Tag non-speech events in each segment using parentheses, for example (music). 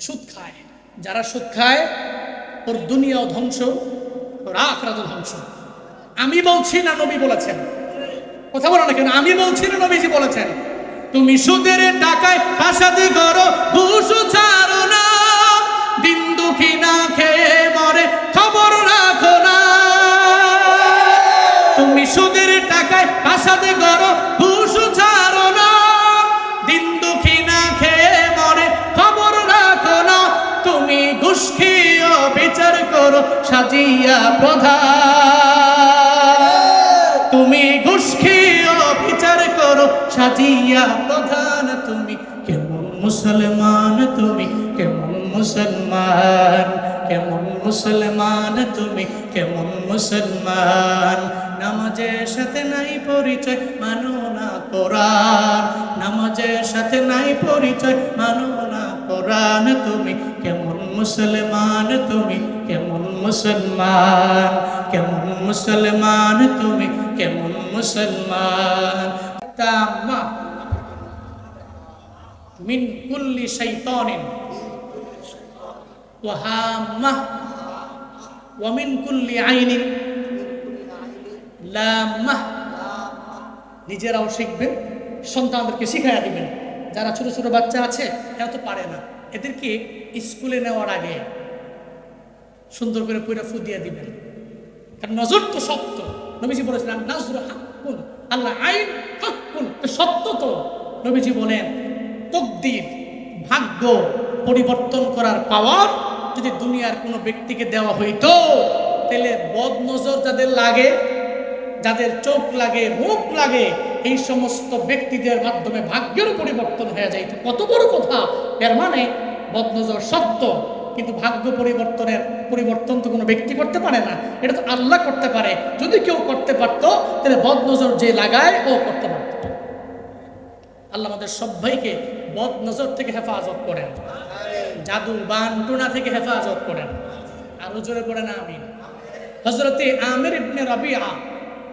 সুদ খায়। যারা সুদ খায়, ওর দুনিয়াও ধ্বংস, ওর আখরাতও ধ্বংস। আমি বলছি না নবী বলেছেন। কথা বলো না কেন? আমি বলছি না নবীজি বলেছেন। তুমি সুদের টাকায় আশাদি করো, ঘুষ ছাড়ো না। দিন দুঃখী না খেয়ে মরে খবর রাখো না। তুমি সুদের টাকায় আশাদি করো সাজিয়া প্রধান তুমি খেয়েও বিচার করো, সাজিয়া প্রধান তুমি। কেমন মুসলমান তুমি, কেমন মুসলমান কেমন মুসলমান তুমি, কেমন মুসলমান। নামাজের সাথে নাই পরিচয়, মানো না কোরআন। নামাজের সাথে নাই পরিচয়, মানো কোরআন তুমি, কেমন মুসলমান তুমি, কেমন মুসলমান কেমন মুসলমান তুমি, কেমন মুসলমান। তাম্মা মিন কুল্লি শাইতানিন, ওয়া হাম্মা, ওয়া মিন কুল্লি আইনিন। লাম্মা, নিজেরাও শিখবেন, সন্তানদেরকে শিখাইয়া দিবেন। যারা ছোট ছোট বাচ্চা আছে, এরা তো পারে না। এদেরকে স্কুলে নেওয়ার আগে সুন্দর করে পুরা ফু দিয়ে দিবেন। কারণ নজর তো সত্য। নবীজি বলেছিলেন, নাজর হাক্কুন আল্লাহ আইন হাক্কুন। সত্য তো। নবীজি বলেন, তকদির, ভাগ্য পরিবর্তন করার পাওয়ার যদি দুনিয়ার কোনো ব্যক্তিকে দেওয়া হইতো, তাহলে বদ নজর যাদের লাগে, যাদের চোখ লাগে, মুখ লাগে এই সমস্ত ব্যক্তিদের মাধ্যমে ভাগ্যেরও পরিবর্তন হয়ে যাইত কত বড় কথা? এর মানে বদনজর সত্য, কিন্তু ভাগ্য পরিবর্তনের পরিবর্তন তো কোনো ব্যক্তি করতে পারে না। এটা তো আল্লাহ করতে পারে। যদি কেউ করতে পারত, তাহলে বদনজর যে লাগায়, ও করতে পারত। আল্লাহ আমাদের সবাইকে বদনজর থেকে হেফাজত করেন। জাদু বান টুনা থেকে হেফাজত করেন। আরও জোরে পড়ে না আমি হজরতে আমির ইবনে রাবিআ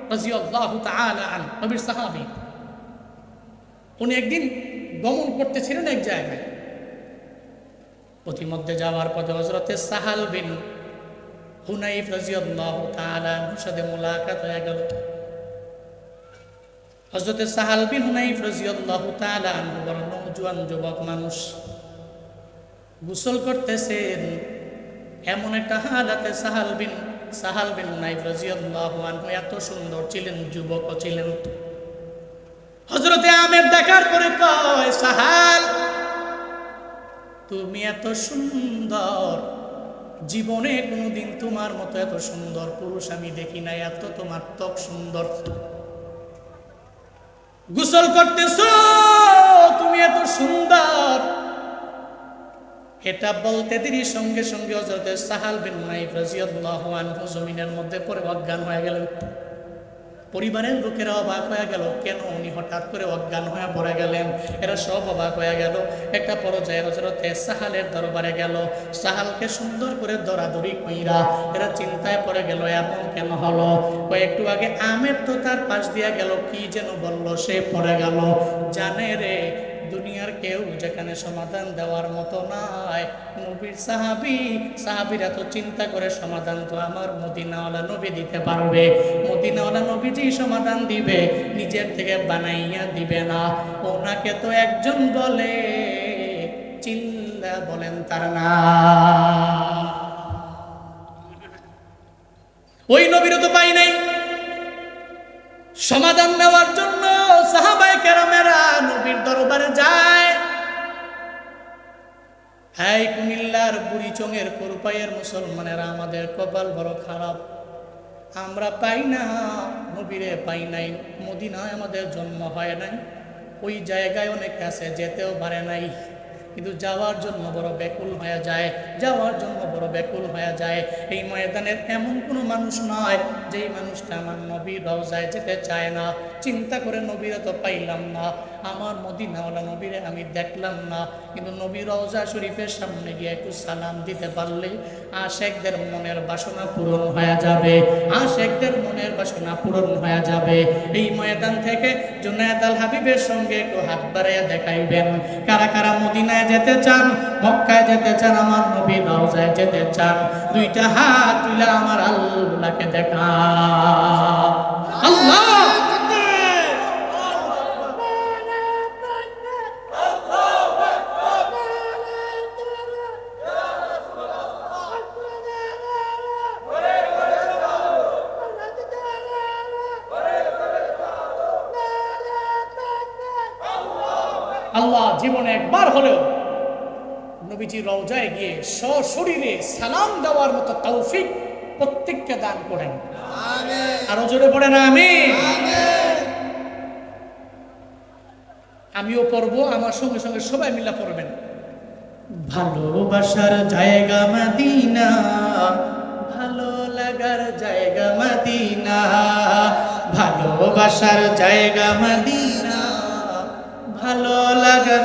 রাজিয়াল্লাহু তাআলা আন নবীর সাহাবী। উনি একদিন গমন করতেছিলেন এক জায়গায়। প্রতিমধ্যে যাওয়ার পথে হজরতে সাহাল বিন হুনাইফ রাজিয়াল্লাহু তাআলা সাথে মোলাকাত হয়ে গেল। হজরতে সাহাল বিন হুনাইফ রাজিয়াল্লাহু তাআলা বড় নওজোয়ান যুবক মানুষ। গোসল করতেছেন, এমন একটা হালাতে সাহাল বিন সাহাল বিন রাজিয়াল্লাহু আনহু এত সুন্দর ছিলেন, যুবকও ছিলেন। হজরতে আমের দেখার পরে কয়, সাহাল, তুমি এত সুন্দর। জীবনে কোনোদিন তোমার মতো এত সুন্দর পুরুষ আমি দেখি নাই, এত তোমার ত্বক সুন্দর। গোসল করতেছ, তুমি এত সুন্দর। এটা বলতে দেরি সঙ্গে সঙ্গে হজরতে সাহাল বিন নাইফ রাজিয়াল্লাহু আনহু জমিনের মধ্যে পড়ে অজ্ঞান হয়ে গেলেন। পরিবারের লোকেরা অবাক হয়ে গেল, কেন উনি হঠাৎ করে অজ্ঞান হয়ে পড়ে গেলেন? এরা সব অবাক হয়ে গেল। একটা পর্যায়ে হজরতে সাহালের দরবারে গেল। সাহালকে সুন্দর করে দরাদরি কইরা এরা চিন্তায় পড়ে গেল, এমন কেন হলো? কয়েকটু আগে আমের তো তার পাশ দিয়া গেল, কি যেন বলল, সে পড়ে গেল। জানে রে দুনিয়ার কেউ যেখানে সমাধান দেওয়ার মতো নাই। নবীর সাহাবি, সাহাবিরা তো চিন্তা করে সমাধান তো আমার মদিনাওয়ালা নবী দিতে পারবে। মদিনাওয়ালা নবীজি সমাধান দিবে, নিজের থেকে বানাইয়া দিবে না। ওনাকে তো একজন বলে, চিল্লা বলেন তার না ওই নবীরও তো পাই নাই। সমাধান দেওয়ার জন্য সাহাবাই কেরামেরা নবীর দরবারে যায়। হ্যাঁ কুমিল্লার বুড়ি চঙের কোরপাইয়ের মুসলমানেরা আমাদের কপাল বড় খারাপ। আমরা পাই না, নবীরে পাই নাই, মদিনায় আমাদের জন্ম হয় নাই। ওই জায়গায় অনেক আছে, যেতেও পারে নাই। কিন্তু যাওয়ার জন্য বড় ব্যাকুল হয়ে যায়, যাওয়ার জন্য বড় ব্যাকুল হয়ে যায়। এই ময়দানের এমন কোনো মানুষ নয়, যেই মানুষটা আমার নবীর রওজায় যেতে চায় না। চিন্তা করে নবীরা তো পাইলাম না। আমার মদিনাওয়ালা নবীরে আমি দেখলাম না। কিন্তু নবী রওজা শরীফের সামনে গিয়ে একটু সালাম দিতে পারলে আশেকদের মনের বাসনা পূরণ হয়ে যাবে, আশেকদের মনের বাসনা পূরণ হয়ে যাবে। এই ময়দান থেকে জুনায়দ আল হাবিবের সঙ্গে একটু হাত বাড়াইয়া দেখাইবেন। কারা কারা মদিনায় যেতে চান, মক্কায় যেতে চান, আমার নবী রওজায় যেতে চান, দুইটা হাত তুলে আমার আল্লাহকে দেখা। আল্লাহ! আল্লাহ, জীবনে একবার হলেও নবীজি রওজায় গিয়ে সশরীরে সালাম দেওয়ার মতো তৌফিক প্রত্যেককে দান করেন। আরও জোরে পড়ে না আমি আমিও পড়ব আমার সঙ্গে সঙ্গে সবাই মিলে পড়বেন। ভালোবাসার জায়গা মদিনা ভালো লাগার জায়গা মদিনা ভালোবাসার জায়গা মাদিনা ভালো লাগার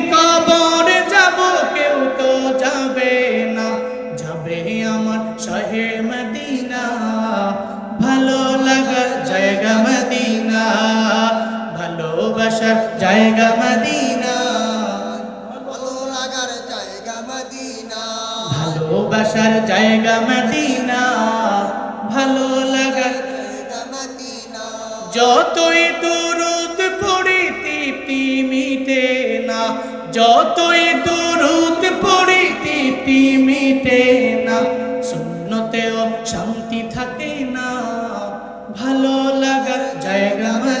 ভালোবাসার জায়গা মদিনা। ভালোবাসার জায়গা মদিনা। ভালো লাগার যতই দুরুদ পড়ি তৃপ্তি মিটে না, যতই দুরুদ পড়ি তৃপ্তি মিটে না, শূন্যতেও শান্তি থাকে না। ভালো লাগার জায়গা মদিনা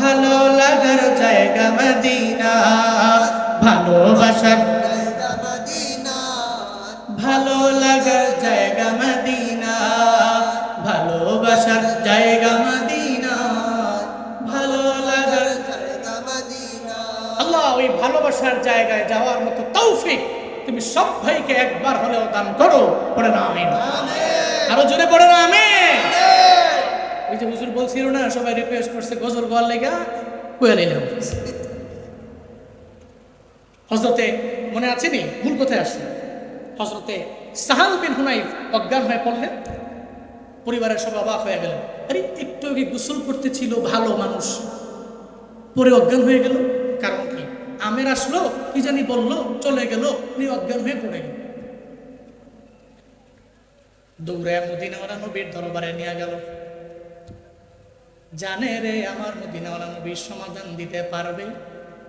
ভালো লাগার জায়গা মদিনা। ভালোবাসার ভালো লাগার জায়গা মদিনা। ভালোবাসার জায়গা মদিনা। ভালো লাগার জায়গা মদিনা। আল্লাহ ওই ভালোবাসার জায়গায় যাওয়ার মতো তৌফিক তুমি সব ভাইকে একবার হলেও দান করো। পড়ে না আমি আরও জোরে পড়ে না আমি ওই যে হুজুর বলছিল না, সবাই রিকোয়েস্ট করছে, গজল গোয়ার লেগা কুয়া নিলাম হজরতে মনে আছে নি? ভুল কোথায় আসছে? হজরতে সাহাল বিন হুনাইফ অজ্ঞান হয়ে পড়লেন। পরিবারের সব অবাক হয়ে গেল। আরে, একটু আগে গোসল করতে ছিল ভালো মানুষ? পরে অজ্ঞান হয়ে গেল। কারণ কি? আমের আসলো, কি জানি বলল, চলে গেল উনি অজ্ঞান হয়ে পড়ে গেল। দৌড়ে মদিনাওয়ালা নবীর দরবারে নিয়ে গেল। জানে রে আমার মদিনাওয়ালা নবীর সমাধান দিতে পারবে?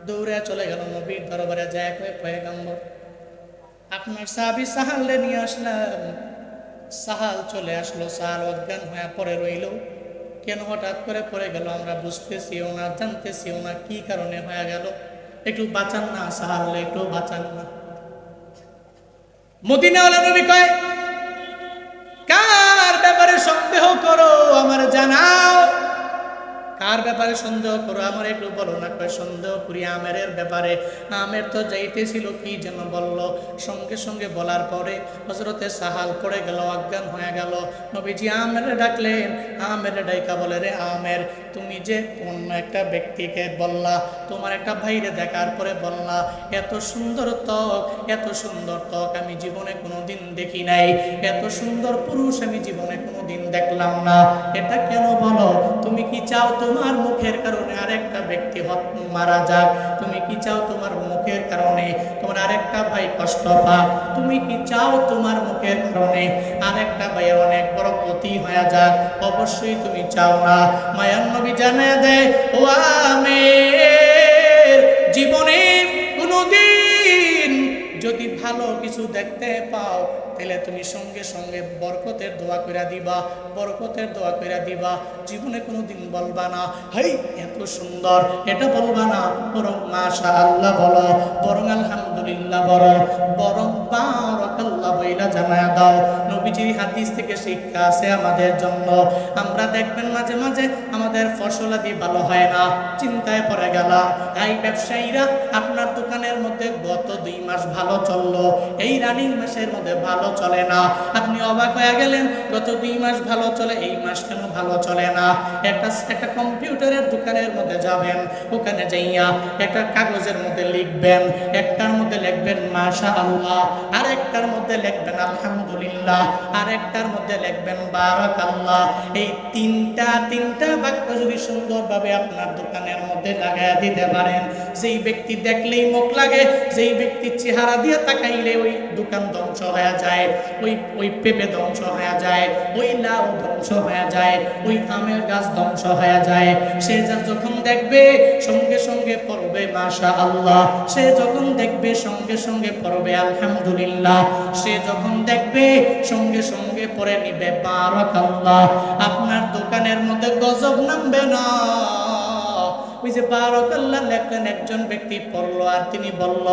দৌড়ে চলে গেল নবীর দরবারে যায় কয়ে পয়গাম্বর। আপনার সাহাবি সাহালে নিয়ে আসলাম। সাহাল চলে আসলো, সাহাল অজ্ঞান হয়ে পড়ে রইল। কেন হঠাৎ করে পড়ে গেল? আমরা বুঝতেছিও না জানতেছিও না, কি কারণে হয়ে গেল? একটু বাঁচান না সাহাল, একটু বাঁচান না। মদিনাওয়ালা নবী কয়, কার ব্যাপারে সন্দেহ করো? আমার জানাও। কার ব্যাপারে সন্দেহ করো? আমার একটু বলো না, কয় সন্দেহ করি আমেরের ব্যাপারে। আমের তো যাইতেছিল, কি যেন বলল। সঙ্গে সঙ্গে বলার পরে হজরতে সাহাল পড়ে গেল, অজ্ঞান হয়ে গেল। নবীজি আমেরে ডাকলেন আমেরে ডাইকা বলে, রে আমের, তুমি যে অন্য একটা ব্যক্তিকে বললা, তোমার একটা ভাইরে দেখার পরে বললা, এত সুন্দর ত্বক, এত সুন্দর ত্বক আমি জীবনে কোনোদিন দেখি নাই। এত সুন্দর পুরুষ আমি জীবনে কোনোদিন দেখলাম না। এটা কেন বলো? তুমি কি চাও তোমার মুখের কারণে আরেকটা ব্যক্তি মারা যাক। তুমি কি চাও তোমার মুখের কারণে? তোমার আরেকটা ভাই কষ্ট পাক। তুমি কি চাও তোমার মুখের কারণে? আরেকটা ভাই অনেক বড় ক্ষতি হয়ে যাক। অবশ্যই তুমি চাও না। মায়ান নবী জানা দেয়, ও আমি জীবনে ভালো কিছু দেখতে পাও, তাহলে তুমি সঙ্গে সঙ্গে বরকতের দোয়া কইরা দিবা, বরকতের দোয়া কইরা দিবা। জীবনে কোনো দিন বলবা না, হেই, এত সুন্দর, এটা বলবা না। বরং মাশা আল্লাহ বলো, বরং আলহামদুলিল্লাহ বলো, বরং বারাকাল্লাহ বইলা জানায়া দাও। নবীজির হাদিস থেকে শিক্ষা আছে আমাদের জন্য। আমরা দেখবেন মাঝে মাঝে আমাদের ফসলাদি ভালো হয় না, চিন্তায় পড়ে গেলাম। এই ব্যবসায়ীরা আপনার দোকানের মধ্যে গত দুই মাস ভালো চলল। এই রানিং মাসের মধ্যে ভালো চলে না। আপনি অবাক হয়ে গেলেন, গত দুই মাস ভালো চলে, এই মাস কেন ভালো চলে না? একটা একটা কম্পিউটারের দোকানের মধ্যে যাবেন, ওখানে যাইয়া একটা কাগজের মধ্যে লিখবেন, একটার মধ্যে লিখবেন মাশা আল্লাহ আর একটার মধ্যে লিখবেন, আলহামদুলিল্লাহ আর একটার মধ্যে লিখবেন বারাক আল্লাহ এই তিনটা তিনটা বাক্য যদি সুন্দরভাবে আপনার দোকানের মধ্যে লাগাইয়া দিতে পারেন, যেই ব্যক্তি দেখলেই মুখ লাগে, যেই ব্যক্তির চেহারা দিয়ে তাকাইলে ওই দোকান ধ্বংস হয়ে যায়, ওই ওই পেঁপে ধ্বংস হয়ে যায়, ওই লাউ ধ্বংস হয়ে যায়, ওই আমের গাছ ধ্বংস হয়ে যায়। সে যা যখন দেখবে, সঙ্গে সঙ্গে পড়বে মাশা আল্লাহ সে যখন দেখবে, সঙ্গে সঙ্গে পড়বে, আলহামদুলিল্লাহ। সে যখন দেখবে, সঙ্গে সঙ্গে পড়ে নিবে বারাক আল্লাহ আপনার দোকানের মধ্যে গজব নামবে না। ওই যে বারকাল্লাহ লেখলেন একজন ব্যক্তি পড়ল আর তিনি বলল,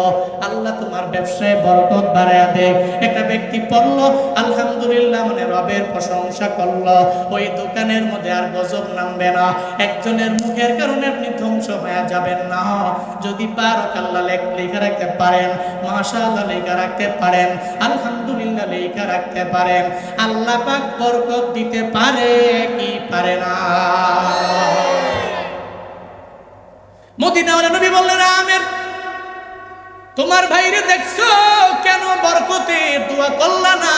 আল্লাহ তোমার ব্যবসায় বরকত বাড়ায় দে। একটা ব্যক্তি পড়ল, আলহামদুলিল্লাহ মানে রবের প্রশংসা করল। ওই দোকানের মধ্যে আর গজব নামবে না। একজনের মুখের কারণে আপনি ধ্বংস হয়ে যাবেন না। যদি বারকাল্লাহ লেখ, লেখা রাখতে পারেন, মাশাআল্লাহ লেখা রাখতে পারেন, আলহামদুলিল্লাহ লেখা রাখতে পারেন, আল্লাহ পাক বরকত দিতে পারে কি পারে না? মদিনাওয়ালা নবী বললেন, আমের, তোমার ভাইরে দেখছ? কেন বরকতে দোয়া করলা না?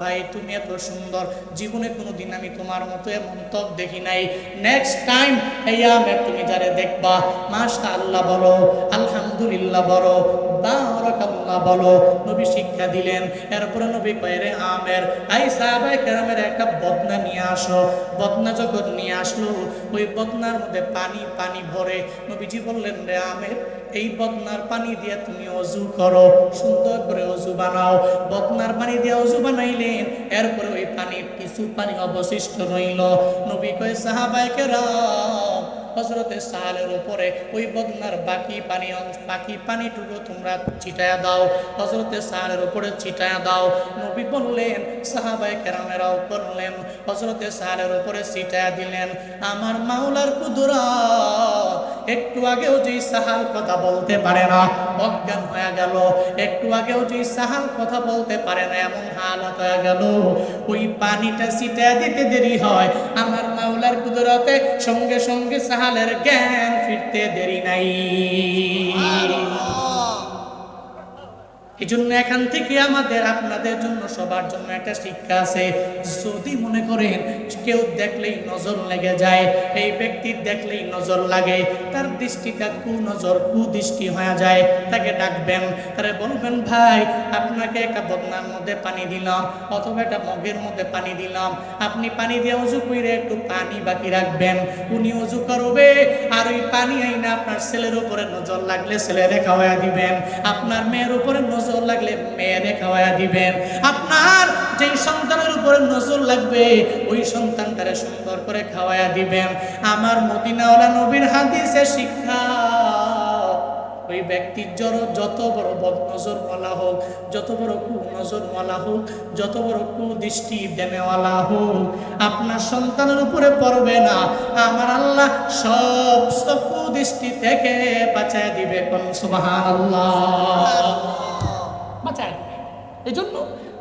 ভাই, তুমি এত সুন্দর। জীবনে কোনোদিন আমি তোমার মতো এমন তপ দেখি নাই। নেক্সট টাইম এই আমের তুমি যারে দেখবা মাশা আল্লাহ বলো, আলহামদুলিল্লাহ বলো বলো, নবী শিক্ষা দিলেন। এরপরে নবী কয়ে, রে আমের, আই সাহাবায়ে কেরামের একটা বদনা নিয়ে আসো। বদনা যখন নিয়ে আসলো, ওই বদনার মধ্যে পানি পানি ভরে নবীজি বললেন, রে আমের, এই বদনার পানি দিয়ে তুমি অজু করো, সুন্দর করে অজু বানাও। বদনার পানি দিয়ে অজু বানাইলেন, এরপরে ওই পানির কিছু পানি অবশিষ্ট রইল। নবী কয়, সাহাবায়ে কেরাম হজরতে সাহালের উপরে ওই বদনার বাকি পানি বাকি পানিটুকু তোমরা ছিটায়া দাও। হজরতে সাহালের উপরে ছিটায়া দাও। নবী বললেন সাহাবাই কেরামেরাও করলেন হজরতে সাহালের উপরে ছিটায়া দিলেন। আমার মাওলার কুদুরা, একটু আগেও যে সাহাল কথা বলতে পারে না, অজ্ঞান হয়ে গেল। একটু আগেও যে সাহাল কথা বলতে পারে না, এমন হালত হয়ে গেল। ওই পানিটা ছিটায়া দিতে দেরি হয়। আমার মাওলার কুদরতে সঙ্গে সঙ্গে সাহালের জ্ঞান ফিরতে দেরি নাই। এই জন্য এখান থেকে আমাদের, আপনাদের জন্য সবার জন্য একটা শিক্ষা আছে। যদি মনে করেন কেউ দেখলেই নজর লেগে যায়, এই ব্যক্তির দেখলেই নজর লাগে, তার দৃষ্টিটা কু নজর কু দৃষ্টি হয়ে যায়, তাকে ডাকবেন, তারে বলবেন, ভাই, আপনাকে একটা বদনার মধ্যে পানি দিলাম, অথবা একটা মগের মধ্যে পানি দিলাম। আপনি পানি দিয়ে উজু করে একটু পানি বাকি রাখবেন। উনি উজু করবে, আর ওই পানি আইনা আপনার ছেলের উপরে নজর লাগলে ছেলে রেখা হয়ে দিবেন। আপনার মেয়ের উপরে নজর নজর লাগলে মেয়েরে খাওয়ায়া দিবেন। আপনার যেই সন্তানের উপরে নজর লাগবে, ওই সন্তানটারে সুন্দর করে খাওয়ায়া দিবেন। আমার মদিনাওয়ালা নবীর হাদিসে শিক্ষা, ওই ব্যক্তির জড় যত বড় বদনজর মালা হোক, যত বড় কুনজর মালা হোক, যত বড় কুদৃষ্টি দেনেওয়ালা হোক, আপনার সন্তানের উপরে পড়বে না। আমার আল্লাহ সব সব কুদৃষ্টি থেকে বাঁচায় দিবে। কোন সুবহানাল্লাহ। বাঁচায়। এই জন্য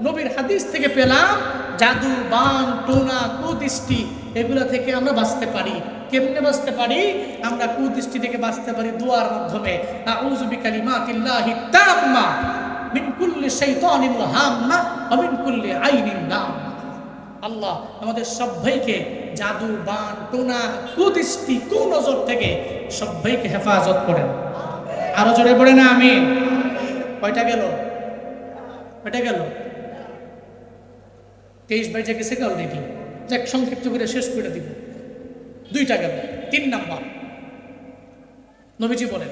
নবীর হাদিস থেকে পেলাম, জাদু, বান, টোনা, কুদৃষ্টি, এগুলো থেকে আমরা বাঁচতে পারি। কেমনে বাঁচতে পারি? আমরা কুদৃষ্টি থেকে বাঁচতে পারি দুয়ার মাধ্যমে। আউযু বিকালিমাতিল্লাহি তাম্মা মিন কুল্লি শাইতানিন হাম্মা ওয়া মিন কুল্লি আইনিন লাম্মা আল্লাহ আমাদের সবাইকে জাদু, বান, টোনা, কুদৃষ্টি কুনজর থেকে সবাইকে হেফাজত করেন। আরও জোরে পড়ে না আমি কয়টা গেল? কয়টা গেল। তেইশ বাইজে গেছে অলরেডি যাক, সংক্ষিপ্ত করে শেষ করে দিব। দুইটা গেল। তিন নাম্বার। নবীজি বলেন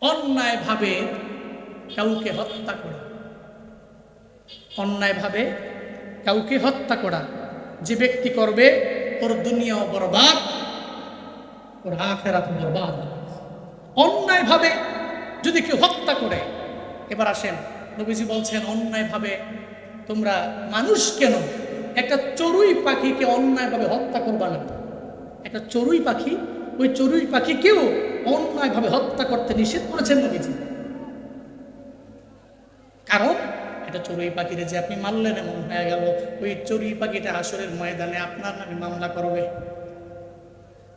অন্যায়ভাবে কাউকে হত্যা করা। অন্যায়ভাবে কাউকে হত্যা করা। যে ব্যক্তি করবে, ওর দুনিয়াও বরবাদ, ওর আখেরাত বরবাদ। অন্যায়ভাবে যদি কেউ হত্যা করে, এবার আসেন, নবীজি বলছেন, অন্যায়ভাবে তোমরা মানুষ কেন? একটা চড়ুই পাখিকে অন্যায়ভাবে হত্যা করবা না। একটা চড়ুই পাখি, ওই চড়ুই পাখিকেও অন্যায়ভাবে হত্যা করতে নিষেধ করেছেন নবীজি। কারণ এটা চড়ুই পাখিরে যে আপনি মারলেন এমন হয়ে গেল, ওই চড়ুই পাখিটা আসরের ময়দানে আপনার নামে মামলা করবে।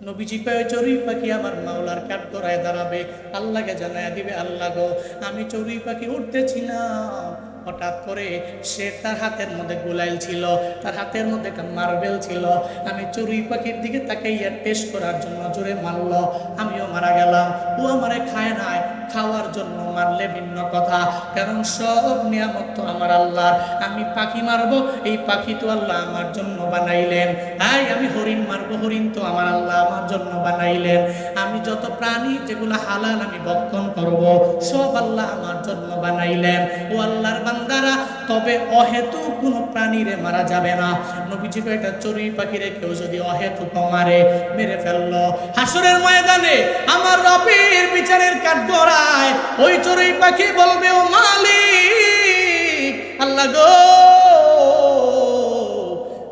নবীজি কয়ে, চড়ুই পাখি আমার মাওলার কাঠ করায় দাঁড়াবে। আল্লাহকে জানায় দিবে, আল্লাহ গো, আমি চড়ুই পাখি উঠতেছিলাম হঠাৎ করে সে তার হাতের মধ্যে গোলাইল ছিল, তার হাতের মধ্যে একটা মার্বেল ছিল। আমি চড়ুই পাখির দিকে তাকে ইয়ার টেস্ট করার জন্য জোরে মারল। আমিও মারা গেলাম। ও আমারে খায় নাই। খাওয়ার জন্য মারলে ভিন্ন কথা। কারণ সব নিয়ামত তো আমার আল্লাহর। আমি পাখি মারবো, এই পাখি তো আল্লাহ আমার জন্য বানাইলেন। আই আমি হরিণ মারবো, হরিণ তো আমার আল্লাহ আমার জন্য বানাইলেন। আমি যত প্রাণী যেগুলো হালাল আমি বক্ষণ করব, সব আল্লাহ আমার জন্য বানাইলেন। ও আল্লাহর বান্দারা, তবে অহেতু কোনো প্রাণীরে মারা যাবে না। নবীজি কয়েকটা চড়ুই পাখিরে কেউ যদি অহেতু মারে মেরে ফেলল। হাসুরের ময়দানে আমার রবের বিচারের কাঠগড়ায় ওই চড়ুই পাখি বলবে ও মালিক আল্লাহ গো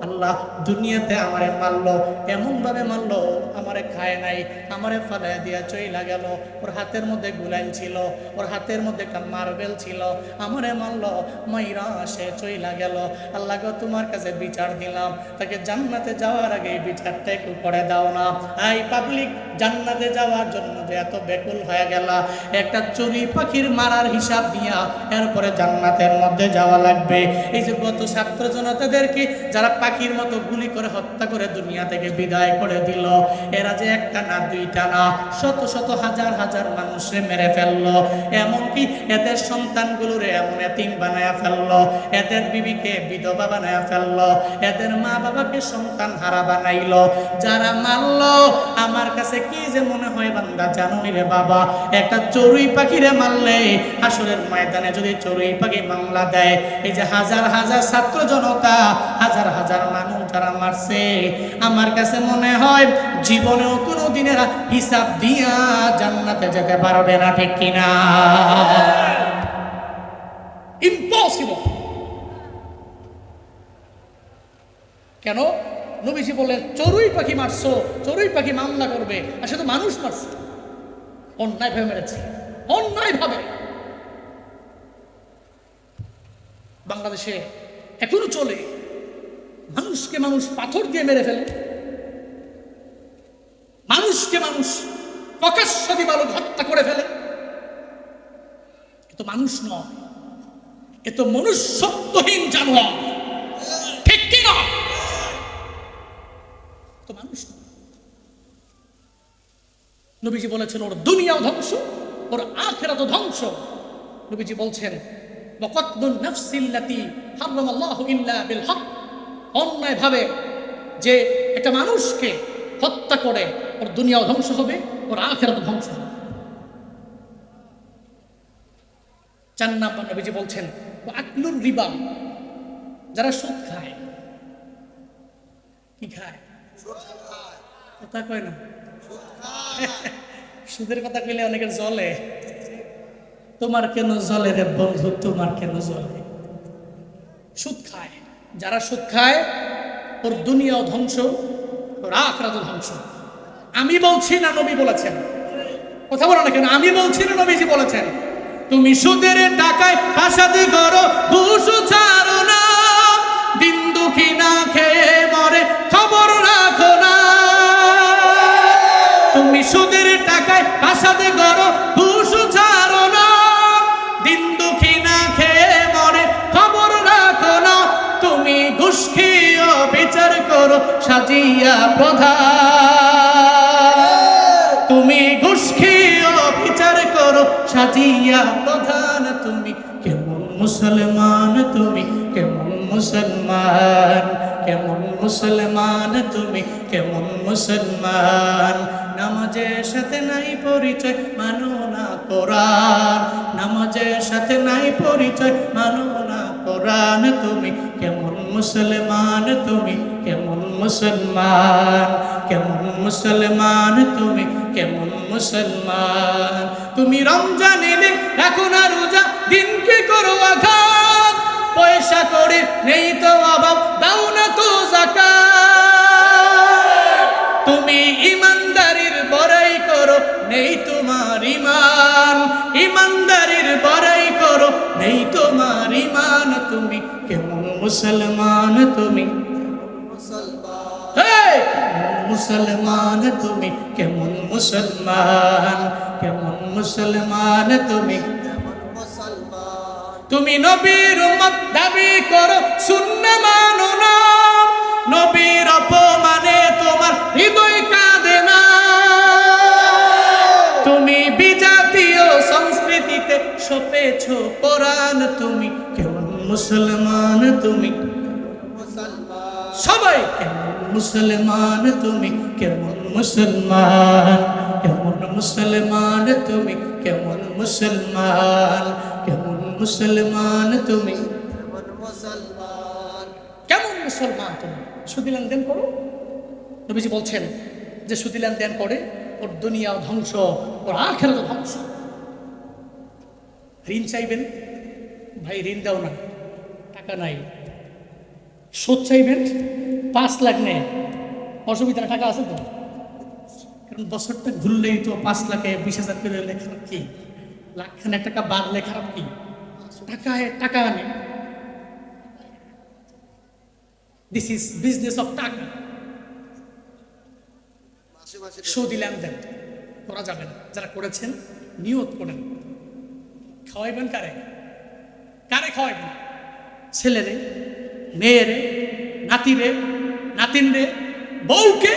আল্লাহ দুনিয়াতে আমারে মারলো এমন ভাবে মারলো, আমারে খায় নাই, আমারে ফালাই দিয়া চইলা গেল। ওর হাতের মধ্যে গুলাইল ছিল, ওর হাতের মধ্যে একটা মার্বেল ছিল, আমারে মারলো, মাইরা সে চইলা গেল। আল্লাহ গো, তোমার কাছে বিচার দিলাম, তাকে জান্নাতে যাওয়ার আগে এই বিচারটা একটু করে দাও না। এই পাবলিক, জান্নাতে যাওয়ার জন্য যে এত বেকুল হয়ে গেল। একটা চুরি পাখির মারার হিসাব দিয়া এরপরে জান্নাতের মধ্যে যাওয়া লাগবে। এই যে গত ছাত্র জনতাদেরকে, যারা পাখির মতো গুলি করে হত্যা করে দুনিয়া থেকে বিদায় করে দিল। এরা যে একটা না দুইটা না শত শত, হাজার হাজার মানুষে মেরে ফেলল। এমনকি এদের সন্তানগুলোরে এমন এতিম বানায়া ফেলল। এদের বিবিকে বিধবা বানায়া ফেলল। এদের মা বাবাকে সন্তান হারা বানাইলো। যারা মারলো, আমার কাছে কি যে মনে হয় বান্দা জানো রে বাবা। একটা চড়ুই পাখিরে মারলে আসরের ময়দানে যদি চড়ুই পাখি মামলা দেয়, এই যে হাজার হাজার ছাত্র জনতা, হাজার হাজার মারছে আমার কাছে মনে হয় জীবনেও কোনো দিনের হিসাব দিয়া জান্নাতে যেতে পারবে না, ঠিক কিনা? ইম্পসিবল কেন? নবীজি বললেন, চড়ুই পাখি মারছো, চড়ুই পাখি মামলা করবে, আর সে তো মানুষ মারছে। অন্যায় ভাবে মেরেছে, অন্যায় ভাবে। বাংলাদেশে এখনও চলে মানুষকে মানুষ পাথর দিয়ে মেরে ফেলে। মানুষকে মানুষ প্রকাশ্য দিবালক হত্যা করে ফেলে। এ তো মানুষ নয়, এ তো মনুষ্যত্বহীন জানোয়ার। ঠিক কিনা তো মানুষ নয়। নবীজি বলেছেন, ওর দুনিয়াও ধ্বংস, ওর আখেরা তো ধ্বংস। নবীজি বলছেন ওয়াকাতলুন নাফসিল্লাতি হারামাল্লাহু ইল্লা বিল হক। অন্যায় ভাবে যে একটা মানুষকে হত্যা করে ওর দুনিয়াও ধ্বংস হবে, ওর আখেরাত ধ্বংস হবে। চার নাম্বার নবীজি বলছেন আকলুর রিবা যারা সুদ খায়। কি খায়? কথা কয় না। (laughs) সুদের কথা কইলে অনেকের জলে তোমার কেন জলে রে বন্ধু? তোমার কেন জলে সুদ খায়। যারা সুদ খায়, ওর দুনিয়াও ধ্বংস, ওর আখরাতও ধ্বংস। আমি বলছি না নবী বলেছেন। কথা বলো না কেন? আমি বলছি না নবীজি বলেছেন। তুমি সুদের টাকায় আশাদি করো, ঘুষ ছাড়ো না। দিন দুঃখী না খেয়ে মরে, খবর রাখো না। তুমি সুদের টাকায় আশাদি করো সাজিয়া প্রধান তুমি খেয়েও বিচার করো, সাজিয়া প্রধান তুমি। কেমন মুসলমান তুমি, কেমন মুসলমান কেমন মুসলমান তুমি, কেমন মুসলমান। নামাজের সাথে নাই পরিচয়, মানো না কোরআন। নামাজের সাথে নাই পরিচয়, মানো কোরআন তুমি, কেমন মুসলমান তুমি, কেমন মুসলমান কেমন মুসলমান তুমি, কেমন মুসলমান। তুমি রমজান এলে এখন আর রোজা দিনকে করো আঘাত? পয়সা করে, নেই তো অভাব, দাও না তো তুমি ইমানদারির বড়াই করো, নেই তোমার ইমান। ইমানদারির বড়াই করো, নেই ইমান তুমি, কেমন মুসলমান তুমি? মুসলমান তুমি, কেমন মুসলমান? কেমন মুসলমান তুমি? তুমি নবীর উম্মত, দাবি করো, শূন্য মানো না। নবীর অপমানে তোমার হৃদয় কাঁদে না। তুমি বিজাতীয় সংস্কৃতিতে সপেছ কোরআন তুমি, কেমন মুসলমান তুমি? সবাই কেমন মুসলমান তুমি? কেমন মুসলমান? কেমন মুসলমান তুমি? কেমন মুসলমান? কেমন মুসলমান তুমি? কেমন মুসলমান কেমন মুসলমান তুমি? সুদি লেনদেন করো। নবীজি বলছেন যে সুদি লেনদেন করে ওর দুনিয়া ধ্বংস, ওর আখের ধ্বংস। ঋণ চাইবেন? ভাই, ঋণ দাও না। টাকা নাই। সুদ চাইবেন, পাঁচ লাখ নেই অসুবিধা টাকা আছে তো? কারণ বছরটা ঘুরলেই তো পাঁচ লাখে বিশ হাজার করে হলে খারাপ কি? লাখখানেক টাকা বাড়লে খারাপ কি? টাকায় টাকা আনে। দিস ইজ বিজনেস অফ টাকা। সুদি লেনদেন করা যাবে না। যারা করেছেন, নিয়ত করেন। খাওয়াইবেন কারে? কারে খাওয়াইবেন? ছেলেরে, মেয়েরে, নাতিরে, নাতিনরে, বউকে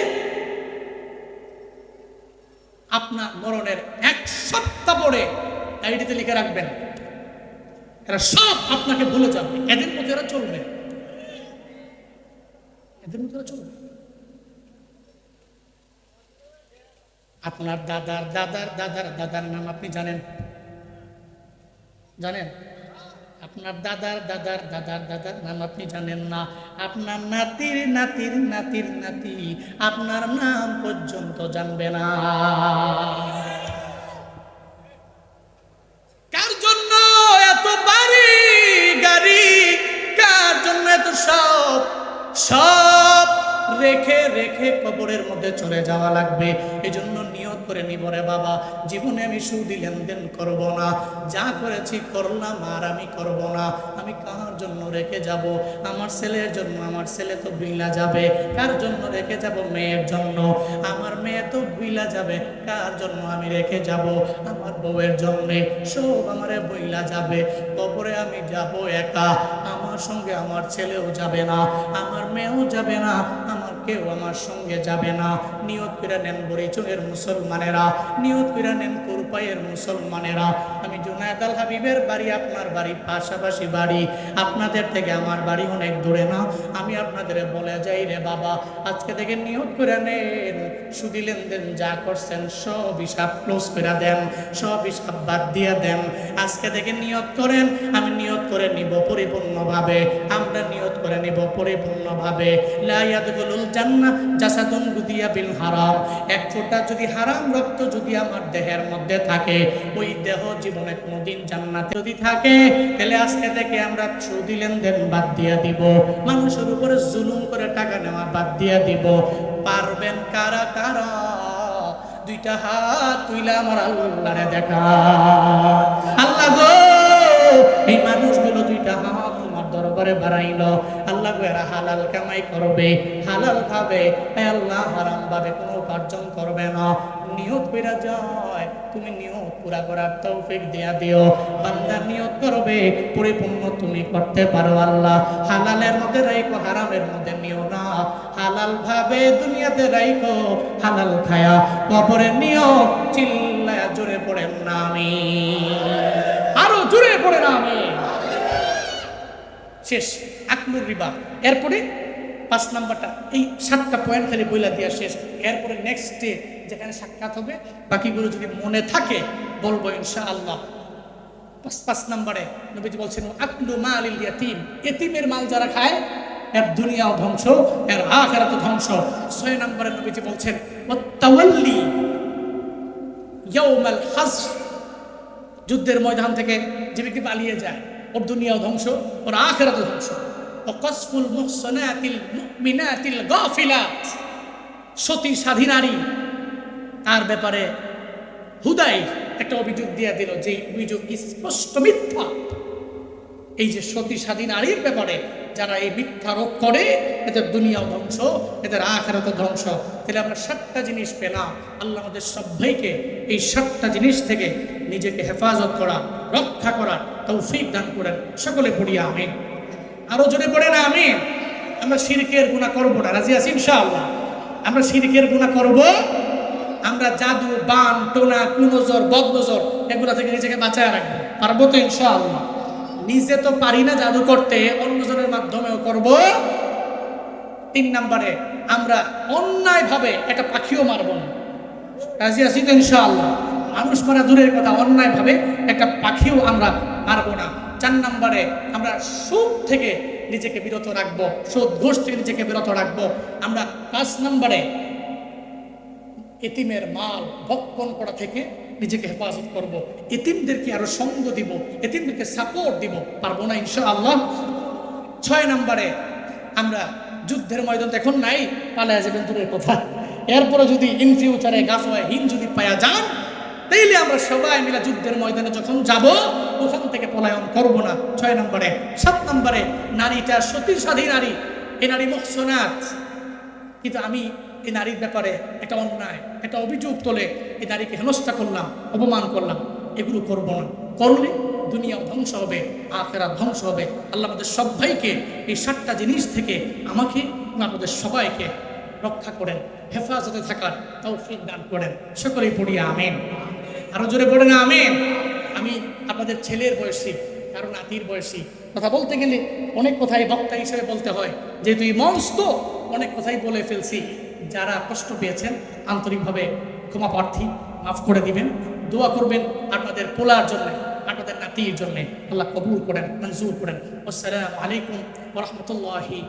আপনার মরণের এক সপ্তাহ পরে ডায়েরিতে লিখে রাখবেন। এরা সব আপনাকে ভুলে যাবে। এদের মধ্যে এরা চলবে। এদের মধ্যে চলবে। আপনার দাদার দাদার দাদার দাদার নাম আপনি জানেন? জানেন? আপনার দাদার দাদার দাদার দাদার নাম আপনি জানেন না। আপনার নাতির নাতির নাতির, নাতি আপনার নাম পর্যন্ত জানবে না। কার জন্য এত বাড়ি, গাড়ি, কার জন্য এত সব সব রেখে রেখে কবরের মধ্যে চলে যাওয়া লাগবে। এই জন্য নিয়ত করে নিব রে বাবা, জীবনে আমি সুদি লেনদেন করব না। যা করেছি করলাম আর আমি করব না। আমি কার জন্য রেখে যাব? আমার ছেলের জন্য, আমার ছেলে তো বিলা যাবে। কার জন্য রেখে যাব মেয়ের জন্য? আমার মেয়ে তো বিলা যাবে, কার জন্য আমি রেখে যাব? আমার বউয়ের জন্য সব আমারে বইলা যাবে। কবরে আমি যাব একা, আমার সঙ্গে আমার ছেলেও যাবে না, আমার মেয়েও যাবে না কেউ আমার সঙ্গে যাবে না। নিয়ত করে নেন বরিচুরের মুসলমানেরা। নিয়ত করে নেন পায়ের মুসলমানেরা, আমি জুনায়দ আল হাবিবের বাড়ি, আপনার বাড়ি পাশাপাশি বাড়ি। আপনাদের থেকে আমার বাড়ি অনেক দূরে না? আমি আপনাদের বলে যাই রে বাবা, আজকে থেকে নিয়োগ করে নেন। সুদি লেনদেন যা করছেন, সব হিসাব ক্লোজ করে দেন, সব হিসাব বাদ দিয়ে দেন। আজকে থেকে নিয়োগ করেন, আমি নিয়োগ করে নিব পরিপূর্ণভাবে। আমরা নিয়োগ করে নিব পরিপূর্ণভাবে। লা ইয়াদখুলুল জান্নাহ জাসাদুন গুদিয়া বিল হারাম। এক ফোঁটা যদি হারাম, রক্ত যদি আমার দেহের মধ্যে থাকে, ওই দেহ জীবনে কোনোদিন জান্নাতে যদি থাকে, তাহলে আজকে থেকে আমরা সুদি লেনদেন বাদ দিয়ে দিব। মানুষের উপরে জুলুম করে টাকা নেওয়া বাদ দিয়ে দিব। পারবেন কারা কারা? দুইটা হাত তুইলা আমার আল্লাহরে দেখা। আল্লাহ গো, এই মানুষগুলো দুইটা হাত তোমার দরবারে বাড়াইল। আল্লাহ গো, এরা হালাল কামাই করবে, হালাল এ আল্লাহ হারাম ভাবে কোনো উপার্জন করবে না। নিয়ত কইরা যায়। তুমি নিয়ত পুরা করার তৌফিক দিয়া দিও। বান্দা নিয়ত করবে পরিপূর্ণ তুমি করতে পারো আল্লাহ। হালালের মধ্যে রাইকো হারামের মধ্যে নিও না। হালাল ভাবে দুনিয়াতে রাইকো হালাল খায়া। কবরে নিও চিল্লায়া জোরে পড়ে না আমি। আরও জোরে পড়ে না আমি। শেষ আকলুর রিবা। এরপরে পাঁচ নাম্বারটা, এই সাতটা পয়েন্ট খালি বইলা দিয়া শেষ। এরপরে নেক্সট ডে যেখানে সাক্ষাৎ হবে, বাকিগুলো যদি মনে থাকে, বলব ইনশা আল্লাহ পাঁচ পাঁচ নম্বরে নবীজি বলছেন, আকলু মাল ইয়াতিম। এতিমের মাল যারা খায়, এর দুনিয়াও ধ্বংস, এর আখেরাত ধ্বংস। ছয় নম্বরে নবীজি বলছেন, ওয়াত্তাওয়াল্লি ইয়াউমাল হাসফ। যুদ্ধের ময়দান থেকে যে ব্যক্তি পালিয়ে যায়, ওর দুনিয়াও ধ্বংস, ওর আখেরাতও ধ্বংস। ও কসফুল মুহসনাতিল মুমিনাতিল গাফিলাত। সতী স্বাধীনারী তার ব্যাপারে হুদাই একটা অভিযোগ দিয়ে দিল যে অভিযোগ স্পষ্ট মিথ্যা। এই যে সতী স্বাধীন নারীর ব্যাপারে যারা এই মিথ্যারোপ করে, এদের দুনিয়াও ধ্বংস, এদের আখারত ধ্বংস, তাহলে আমরা সাতটা জিনিস পেলাম। আল্লাহ আমাদের সবাইকে এই সাতটা জিনিস থেকে নিজেকে হেফাজত করা রক্ষা করা তৌফিক দান করেন। সকলে পড়িয়া আমিন। আরও জোরে পড়ে না আমিন। আমরা শিরকের গুণা করব না। রাজি আছি ইনশাআল্লাহ। আমরা শিরকের গুণা করব আমরা জাদু, বান, টোনা, কুনজর, বদনজর এগুলো থেকে নিজেকে বাঁচায় রাখব। পারব তো ইনশাআল্লাহ। নিজে তো পারি না জাদু করতে, অন্যজনের মাধ্যমেও করব। তিন নম্বরে, আমরা অন্যায়ভাবে একটা পাখিও মারব না। রাজি আছি তো ইনশাআল্লাহ? মানুষ মারা দূরের কথা, অন্যায়ভাবে একটা পাখিও আমরা মারবো না। চার নম্বরে, আমরা সুদ থেকে নিজেকে বিরত রাখব, সুদ থেকে নিজেকে বিরত রাখব। আমরা পাঁচ নম্বরে এতিমের মাল ভক্ষণ করা থেকে নিজেকে হেফাজত করব। এতিমদেরকে আরও সঙ্গ দিব, এতিমদেরকে সাপোর্ট দিব। পারব না ইনশাআল্লাহ। ছয় নম্বরে, আমরা যুদ্ধের ময়দান এখন নাই, পালায়া যাবেন দূরের কথা। এরপরে যদি ইন ফিউচারে গাছ হয় হিন যদি পায়া যান, তাইলে আমরা সবাই মিলে যুদ্ধের ময়দানে যখন যাব, ওখান থেকে পলায়ন করব না। ছয় নম্বরে। সাত নম্বরে, নারীটা সতী স্বাধী নারী। এ নারী মহসনাথ কিন্তু আমি এই নারীর ব্যাপারে একটা অন্যায়, একটা অভিযোগ তোলে, এই নারীকে হেনস্থা করলাম, অপমান করলাম, এগুলো করব না। করলে দুনিয়া ধ্বংস হবে আখেরা ধ্বংস হবে। আল্লাহ আমাদের সবাইকে এই সাতটা জিনিস থেকে আমাকে আপনাদের সবাইকে রক্ষা করেন, হেফাজতে থাকার তৌফিক দান করেন। সকলেই পড়িয়া আমেন। আরও জোরে পড়ে না আমেন। আমি আপনাদের ছেলের বয়সী, কারও নাতির বয়সী। কথা বলতে গেলে অনেক কথাই বক্তা হিসেবে বলতে হয়, যেহেতু এই মঞ্চ তো অনেক কথাই বলে ফেলছি। যারা কষ্ট পেয়েছেন, আন্তরিকভাবে ক্ষমা প্রার্থী, মাফ করে দিবেন। দোয়া করবেন আপনাদের পোলার জন্য, আপনাদের নাতির জন্য। আল্লাহ কবুল করেন মঞ্জুর করেন। আসসালামু আলাইকুম ওরহমতুল্লাহি